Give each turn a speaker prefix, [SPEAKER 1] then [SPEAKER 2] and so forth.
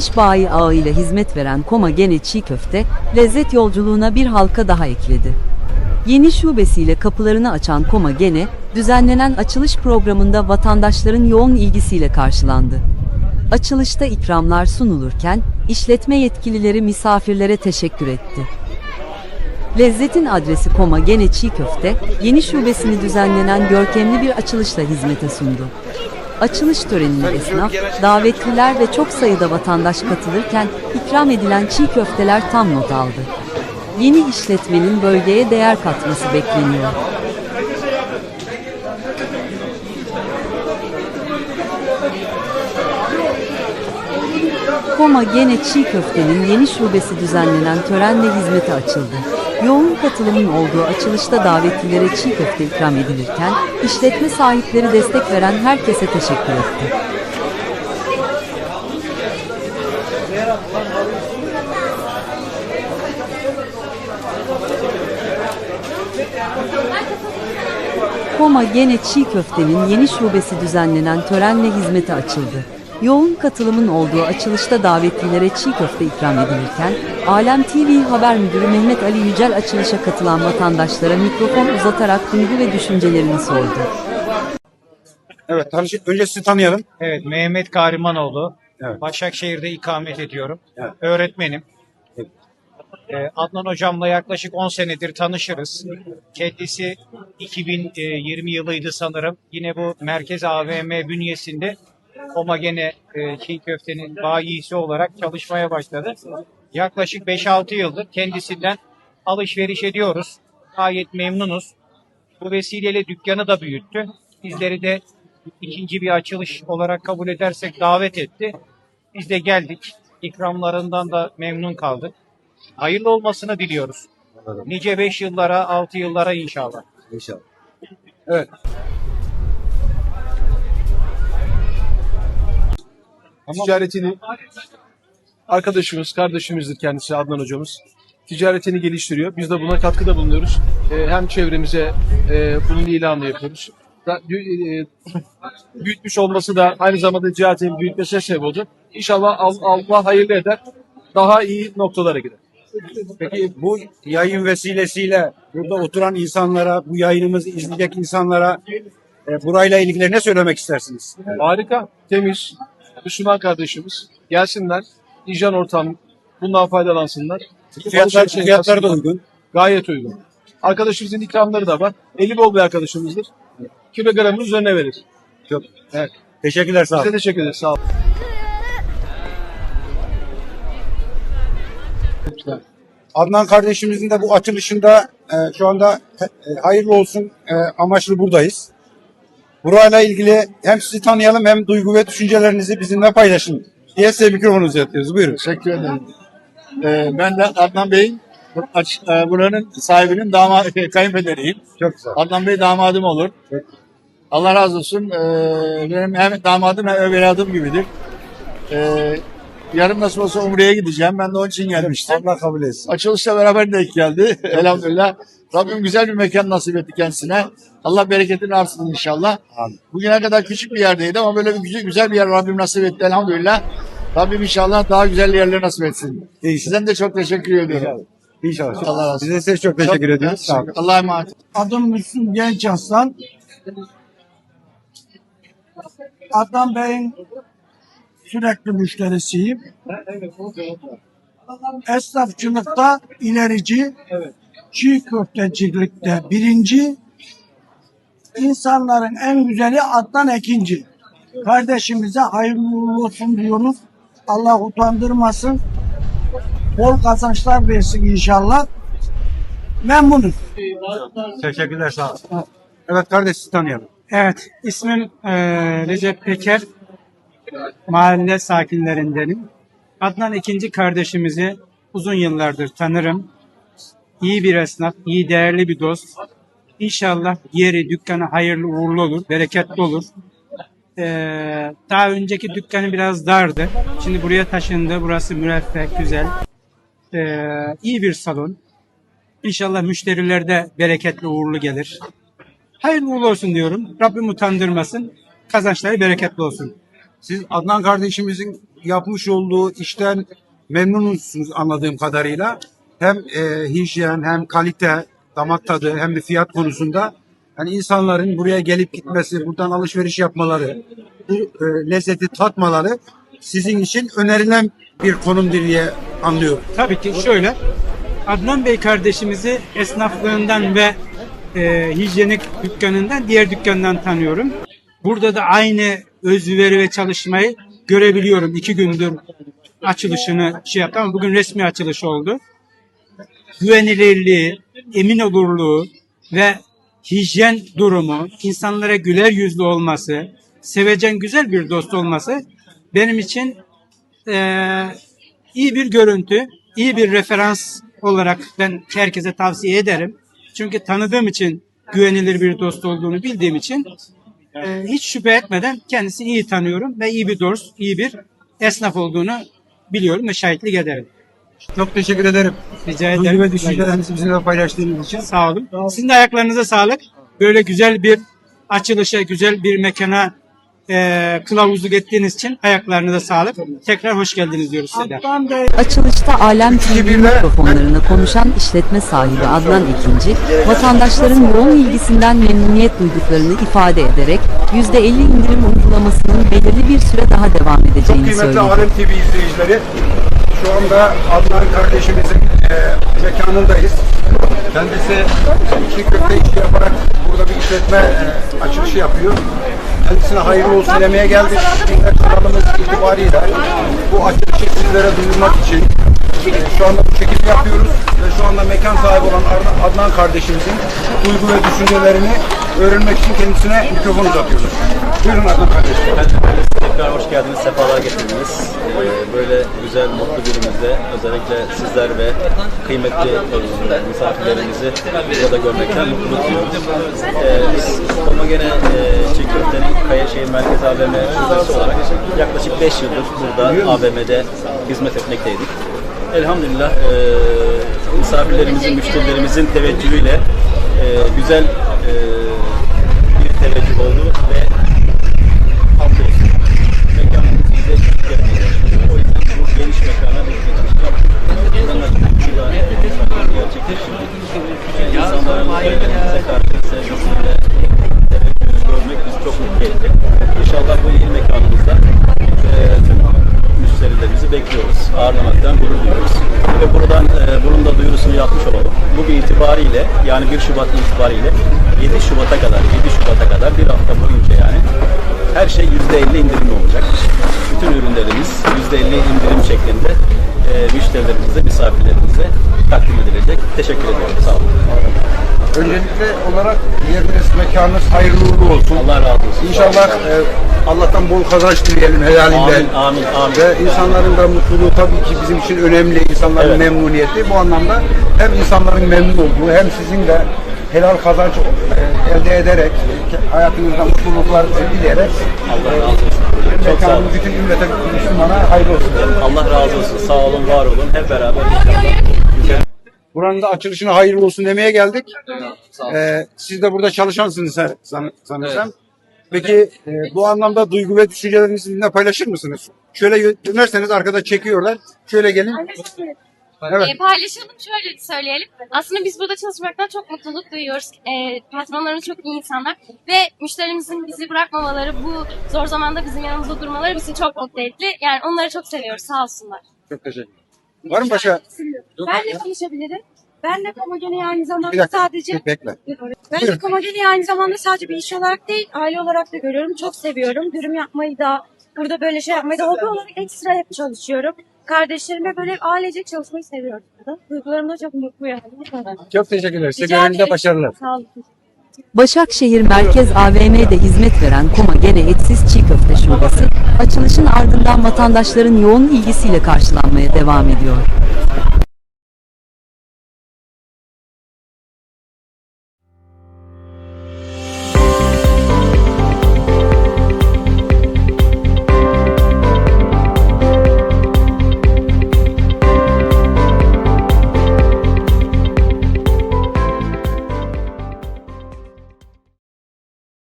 [SPEAKER 1] geniş bayi ağıyla hizmet veren Koma Gene Çiğ Köfte, lezzet yolculuğuna bir halka daha ekledi. Yeni şubesiyle kapılarını açan Koma Gene, düzenlenen açılış programında vatandaşların yoğun ilgisiyle karşılandı. Açılışta ikramlar sunulurken, işletme yetkilileri misafirlere teşekkür etti. Lezzetin adresi Koma Gene Çiğ Köfte, yeni şubesini düzenlenen görkemli bir açılışla hizmete sundu. Açılış törenine esnaf, davetliler ve çok sayıda vatandaş katılırken ikram edilen çiğ köfteler tam not aldı. Yeni işletmenin bölgeye değer katması bekleniyor. Koma Gene Çiğ Köfte'nin yeni şubesi düzenlenen törenle hizmete açıldı. Yoğun katılımın olduğu açılışta davetlilere çiğ köfte ikram edilirken, işletme sahipleri destek veren herkese teşekkür etti. Koma Gene Çiğ Köfte'nin yeni şubesi düzenlenen törenle hizmete açıldı. Yoğun katılımın olduğu açılışta davetlilere çiğ köfte ikram edilirken, Alem TV Haber Müdürü Mehmet Ali Yücel açılışa katılan vatandaşlara mikrofon uzatarak duygu ve düşüncelerini sordu.
[SPEAKER 2] Evet, tanış önce sizi tanıyalım.
[SPEAKER 3] Evet, Mehmet Kahrimanoğlu.
[SPEAKER 2] Evet.
[SPEAKER 3] Başakşehir'de ikamet ediyorum.
[SPEAKER 2] Evet.
[SPEAKER 3] Öğretmenim.
[SPEAKER 2] Evet.
[SPEAKER 3] Ee, Adnan hocamla yaklaşık 10 senedir tanışırız. Kendisi 2020 yılıydı sanırım. Yine bu Merkez AVM bünyesinde Homogene e, çiğ köftenin bayisi olarak çalışmaya başladı. Yaklaşık 5-6 yıldır kendisinden alışveriş ediyoruz. Gayet memnunuz. Bu vesileyle dükkanı da büyüttü. Bizleri de ikinci bir açılış olarak kabul edersek davet etti. Biz de geldik. İkramlarından da memnun kaldık. Hayırlı olmasını diliyoruz. Nice 5 yıllara, 6 yıllara inşallah.
[SPEAKER 2] İnşallah. Evet.
[SPEAKER 4] Ticaretini arkadaşımız, kardeşimizdir kendisi Adnan hocamız. Ticaretini geliştiriyor. Biz de buna katkıda bulunuyoruz. Ee, hem çevremize e, bunun ilanını yapıyoruz. Da, e, büyütmüş olması da aynı zamanda ticaretin büyütmesine sebep olacak. İnşallah Al- Allah hayırlı eder. Daha iyi noktalara gider.
[SPEAKER 2] Peki bu yayın vesilesiyle burada oturan insanlara, bu yayınımızı izleyecek insanlara e, burayla ilgili ne söylemek istersiniz?
[SPEAKER 4] Harika, temiz, Müslüman kardeşimiz. Gelsinler, hijyen ortam, bundan faydalansınlar.
[SPEAKER 2] Fiyatlar,
[SPEAKER 4] Alışveriş
[SPEAKER 2] fiyatlar da uygun.
[SPEAKER 4] Gayet uygun. Arkadaşımızın ikramları da var. Eli bol bir arkadaşımızdır. Kilogramın üzerine verir.
[SPEAKER 2] Çok.
[SPEAKER 4] Evet.
[SPEAKER 2] Teşekkürler, sağ olun.
[SPEAKER 4] Size teşekkür ederiz. Sağ olun.
[SPEAKER 2] Adnan kardeşimizin de bu açılışında e, şu anda e, hayırlı olsun e, amaçlı buradayız. Burayla ilgili hem sizi tanıyalım hem duygu ve düşüncelerinizi bizimle paylaşın diye size mikrofonu uzatıyoruz. Buyurun.
[SPEAKER 5] Teşekkür ederim. Ee, ben de Adnan Bey'in e, buranın sahibinin damat kayınpederiyim.
[SPEAKER 2] Çok güzel.
[SPEAKER 5] Adnan Bey damadım olur. Allah razı olsun. Ee, benim hem damadım hem evladım gibidir. Ee, yarın nasıl olsa Umre'ye gideceğim. Ben de onun için gelmiştim.
[SPEAKER 2] Allah kabul etsin.
[SPEAKER 5] Açılışla beraber denk geldi. Elhamdülillah. Rabbim güzel bir mekan nasip etti kendisine. Allah bereketini artsın inşallah.
[SPEAKER 2] Amin.
[SPEAKER 5] Bugüne kadar küçük bir yerdeydi ama böyle bir güzel, güzel bir yer Rabbim nasip etti elhamdülillah. Rabbim inşallah daha güzel yerler nasip etsin.
[SPEAKER 2] İnşallah.
[SPEAKER 5] Sizden de çok teşekkür ediyorum.
[SPEAKER 2] İnşallah.
[SPEAKER 5] Allah razı olsun.
[SPEAKER 2] Biz de size çok teşekkür ediyoruz. Sağ olun.
[SPEAKER 5] Allah'a emanet.
[SPEAKER 6] Adım Müslüm Genç Aslan. Adnan Bey'in sürekli müşterisiyim. Esnafçılıkta ilerici, çiğ köftecilikte birinci, insanların en güzeli Adnan ikinci. Kardeşimize hayırlı uğurlu olsun diyoruz. Allah utandırmasın. Bol kazançlar versin inşallah. Memnunuz.
[SPEAKER 2] Teşekkürler sağ olun. Evet kardeş sizi tanıyalım.
[SPEAKER 7] Evet, ismim eee, Recep Peker. Mahalle sakinlerindenim. Adnan ikinci kardeşimizi uzun yıllardır tanırım. İyi bir esnaf, iyi değerli bir dost. İnşallah yeri, dükkanı hayırlı uğurlu olur, bereketli olur. Eee, daha önceki dükkanı biraz dardı. Şimdi buraya taşındı. Burası müreffeh, güzel. Eee iyi bir salon. İnşallah müşteriler de bereketli uğurlu gelir. Hayırlı uğurlu olsun diyorum. Rabbim utandırmasın. Kazançları bereketli olsun.
[SPEAKER 2] Siz Adnan kardeşimizin yapmış olduğu işten memnunsunuz anladığım kadarıyla. Hem e, hijyen hem kalite, damak tadı hem de fiyat konusunda hani insanların buraya gelip gitmesi, buradan alışveriş yapmaları, bu e, lezzeti tatmaları sizin için önerilen bir konumdur diye anlıyorum.
[SPEAKER 7] Tabii ki şöyle. Adnan Bey kardeşimizi esnaflığından ve e, hijyenik dükkanından diğer dükkandan tanıyorum. Burada da aynı özveri ve çalışmayı görebiliyorum. İki gündür açılışını şey yaptı ama bugün resmi açılış oldu. Güvenilirliği, emin olurluğu ve hijyen durumu, insanlara güler yüzlü olması, sevecen güzel bir dost olması benim için eee, iyi bir görüntü, iyi bir referans olarak ben herkese tavsiye ederim. Çünkü tanıdığım için güvenilir bir dost olduğunu bildiğim için e, hiç şüphe etmeden kendisini iyi tanıyorum ve iyi bir dost, iyi bir esnaf olduğunu biliyorum ve şahitlik ederim.
[SPEAKER 2] Çok teşekkür ederim.
[SPEAKER 7] Rica ederim.
[SPEAKER 2] Duygu ve düşüncelerinizi bizimle paylaştığınız için.
[SPEAKER 7] Sağ olun. Sizin de ayaklarınıza sağlık. Böyle güzel bir açılışa, güzel bir mekana e, kılavuzluk ettiğiniz için ayaklarınıza sağlık. Tekrar hoş geldiniz diyoruz size
[SPEAKER 1] Açılışta Alem TV mikrofonlarına konuşan işletme sahibi Adnan Ekinci, vatandaşların yoğun ilgisinden memnuniyet duyduklarını ifade ederek %50 indirim uygulamasının belirli bir süre daha devam
[SPEAKER 2] Çok
[SPEAKER 1] edeceğini
[SPEAKER 2] kıymetli
[SPEAKER 1] söyledi.
[SPEAKER 2] Alem TV izleyicileri. Şu anda Adnan kardeşimizin e, mekanındayız. Kendisi çiğ köfte işi yaparak burada bir işletme e, açılışı yapıyor. Kendisine hayırlı olsun demeye geldik. Yine kanalımız itibariyle bu açılışı sizlere duyurmak için e, şu anda bu çekimi yapıyoruz ve şu anda mekan sahibi olan Adnan kardeşimizin duygu ve düşüncelerini öğrenmek için kendisine mikrofon uzatıyoruz. Buyurun Adnan kardeşim.
[SPEAKER 8] Tekrar hoş geldiniz, sefalar getirdiniz. Ee, Böyle güzel, mutlu günümüzde özellikle sizler ve kıymetli e, misafirlerimizi burada görmekten mutluluk duyuyoruz. Ee, Biz Homogene e, Çiğ Köfte'nin Kayaşehir Merkez AVM şubesi olarak yaklaşık 5 yıldır burada AVM'de hizmet etmekteydik. Elhamdülillah e, misafirlerimizin, müşterilerimizin teveccühüyle güzel teveccüh oldu ve hamdolsun mekanımız bize çok gelmedi. O yüzden bu. İnşallah bu yeni mekanımızda e, müşterilerimizi bekliyoruz. Ağırlamaktan gurur duyuyoruz. Ve buradan e, da duyurusunu yapmış olalım. Bugün itibariyle yani 1 Şubat itibariyle 7 Şubat'a kadar 7 Şubat'a kadar bir hafta boyunca yani her şey %50 indirimli olacak. Bütün ürünlerimiz %50 indirim şeklinde e, müşterilerimize, misafirlerimize takdim edilecek. Teşekkür ediyorum. Sağ olun.
[SPEAKER 2] Öncelikle olarak yeriniz, mekanınız hayırlı uğurlu olsun.
[SPEAKER 8] Allah razı olsun.
[SPEAKER 2] İnşallah e, Allah'tan bol kazanç dileyelim helalinden.
[SPEAKER 8] Amin, amin, amin.
[SPEAKER 2] Ve insanların da mutluluğu tabii ki bizim için önemli. İnsanların
[SPEAKER 8] Evet.
[SPEAKER 2] memnuniyeti. Bu anlamda hem insanların memnun olduğu hem sizin de helal kazanç e, elde ederek e, hayatınızda mutluluklar dileyerek
[SPEAKER 8] Allah razı olsun. Çok sağ olun.
[SPEAKER 2] mekanımız bütün ümmete Müslümana hayırlı olsun.
[SPEAKER 8] Allah razı olsun. Sağ olun, var olun. Hep beraber inşallah.
[SPEAKER 2] Buranın da açılışına hayırlı olsun demeye geldik. Ee, siz de burada çalışansınız san- san- sanırsam. Peki e, bu anlamda duygu ve düşüncelerinizi bizimle paylaşır mısınız? Şöyle dönerseniz arkada çekiyorlar. Şöyle gelin. Evet.
[SPEAKER 9] Ee, paylaşalım şöyle söyleyelim. Aslında biz burada çalışmaktan çok mutluluk duyuyoruz. Ee, patronlarımız çok iyi insanlar ve müşterimizin bizi bırakmamaları, bu zor zamanda bizim yanımızda durmaları bizi çok mutlu etti. Yani onları çok seviyoruz. Sağ olsunlar.
[SPEAKER 2] Çok teşekkür ederim. Var mı başka?
[SPEAKER 10] Ben de konuşabilirim. Ben de Komageni aynı
[SPEAKER 2] Bir
[SPEAKER 10] zamanda
[SPEAKER 2] dakika.
[SPEAKER 10] sadece
[SPEAKER 2] Bek- Bekle.
[SPEAKER 10] ben de Komageni aynı zamanda sadece bir iş olarak değil, aile olarak da görüyorum. Çok seviyorum. Dürüm yapmayı da, burada böyle şey yapmayı da hobi olarak ekstra hep çalışıyorum. Kardeşlerimle böyle ailecek çalışmayı seviyorum. burada. Duygularım da çok mutlu yani.
[SPEAKER 2] Çok teşekkür ederim. Size
[SPEAKER 10] Rica
[SPEAKER 2] görevinde
[SPEAKER 10] ederim.
[SPEAKER 2] başarılar.
[SPEAKER 10] Sağ olun.
[SPEAKER 1] Başakşehir Merkez AVM'de hizmet veren Koma Gene Etsiz Çiğ Köfte Şubesi, açılışın ardından vatandaşların yoğun ilgisiyle karşılanmaya devam ediyor.